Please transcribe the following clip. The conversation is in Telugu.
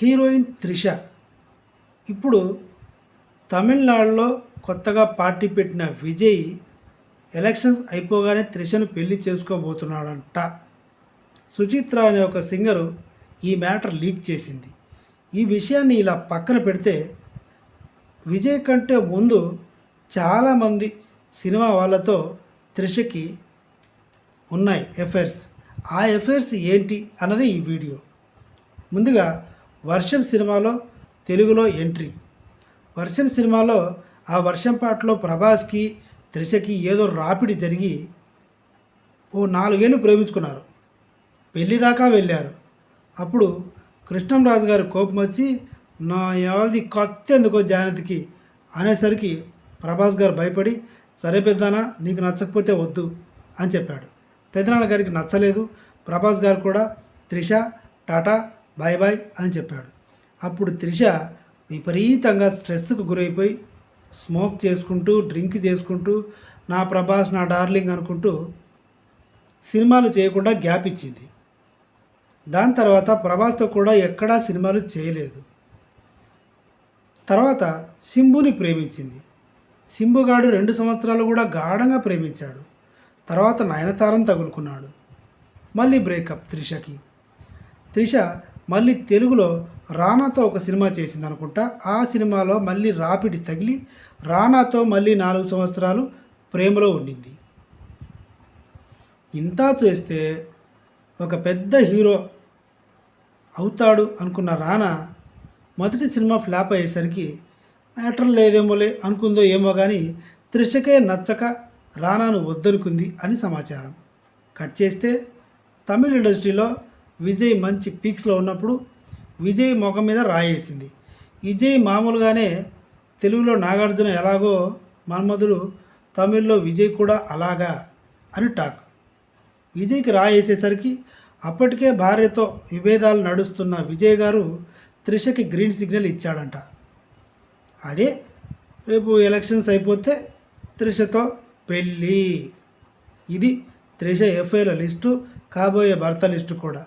హీరోయిన్ త్రిష. ఇప్పుడు తమిళనాడులో కొత్తగా పార్టీ పెట్టిన విజయ్ ఎలక్షన్స్ అయిపోగానే త్రిషను పెళ్ళి చేసుకోబోతున్నాడంట. సుచిత్ర అనే ఒక సింగరు ఈ మ్యాటర్ లీక్ చేసింది. ఈ విషయాన్ని ఇలా పక్కన పెడితే విజయ్ కంటే ముందు చాలామంది సినిమా వాళ్ళతో త్రిషకి ఉన్నాయి ఎఫైర్స్. ఆ ఎఫైర్స్ ఏంటి అన్నది ఈ వీడియో. ముందుగా వర్షం సినిమాలో తెలుగులో ఎంట్రీ. వర్షం సినిమాలో ఆ వర్షం పాటలో ప్రభాస్కి త్రిషకి ఏదో రాపిడి జరిగి ఓ నాలుగేళ్ళు ప్రేమించుకున్నారు. పెళ్ళి దాకా వెళ్ళారు. అప్పుడు కృష్ణంరాజు గారి కోపం వచ్చి నా ఎవరిది కొత్త ఎందుకో జానతికి అనేసరికి ప్రభాస్ గారు భయపడి సరే పెద్దనా నీకు నచ్చకపోతే వద్దు అని చెప్పాడు. పెద్దనాన్న గారికి నచ్చలేదు. ప్రభాస్ గారు కూడా త్రిష టాటా బాయ్ బాయ్ అని చెప్పాడు. అప్పుడు త్రిష విపరీతంగా స్ట్రెస్కు గురైపోయి స్మోక్ చేసుకుంటూ డ్రింక్ చేసుకుంటూ నా ప్రభాస్ నా డార్లింగ్ అనుకుంటూ సినిమాలు చేయకుండా గ్యాప్ ఇచ్చింది. దాని తర్వాత ప్రభాస్తో కూడా ఎక్కడా సినిమాలు చేయలేదు. తర్వాత సింబుని ప్రేమించింది. సింబుగాడు రెండు సంవత్సరాలు కూడా గాఢంగా ప్రేమించాడు. తర్వాత నయనతారం తగులుకున్నాడు. మళ్ళీ బ్రేకప్ త్రిషకి. త్రిష మళ్ళీ తెలుగులో రానాతో ఒక సినిమా చేసింది అనుకుంటా ఆ సినిమాలో మళ్ళీ రాపిడి తగిలి రానాతో మళ్ళీ నాలుగు సంవత్సరాలు ప్రేమలో ఉండింది. ఇంత చేస్తే ఒక పెద్ద హీరో అవుతాడు అనుకున్న రానా మొదటి సినిమా ఫ్లాప్ అయ్యేసరికి మ్యాటర్ లేదేమోలే అనుకుందో ఏమో కానీ త్రిషకే నచ్చక రానాను వద్దనుకుంది అని సమాచారం. కట్ చేస్తే తమిళ ఇండస్ట్రీలో విజయ్ మంచి పీక్స్లో ఉన్నప్పుడు విజయ్ ముఖం మీద రాయేసింది. విజయ్ మామూలుగానే తెలుగులో నాగార్జున ఎలాగో మన్మధుడు తమిళ్ళో విజయ్ కూడా అలాగా అని టాక్. విజయ్కి రాయేసేసరికి అప్పటికే భార్యతో విభేదాలు నడుస్తున్న విజయ్ గారు త్రిషకి గ్రీన్ సిగ్నల్ ఇచ్చాడంట. అదే రేపు ఎలక్షన్స్ అయిపోతే త్రిషతో పెళ్ళి. ఇది త్రిష ఎఫ్ఐల లిస్టు కాబోయే భర్త లిస్టు కూడా.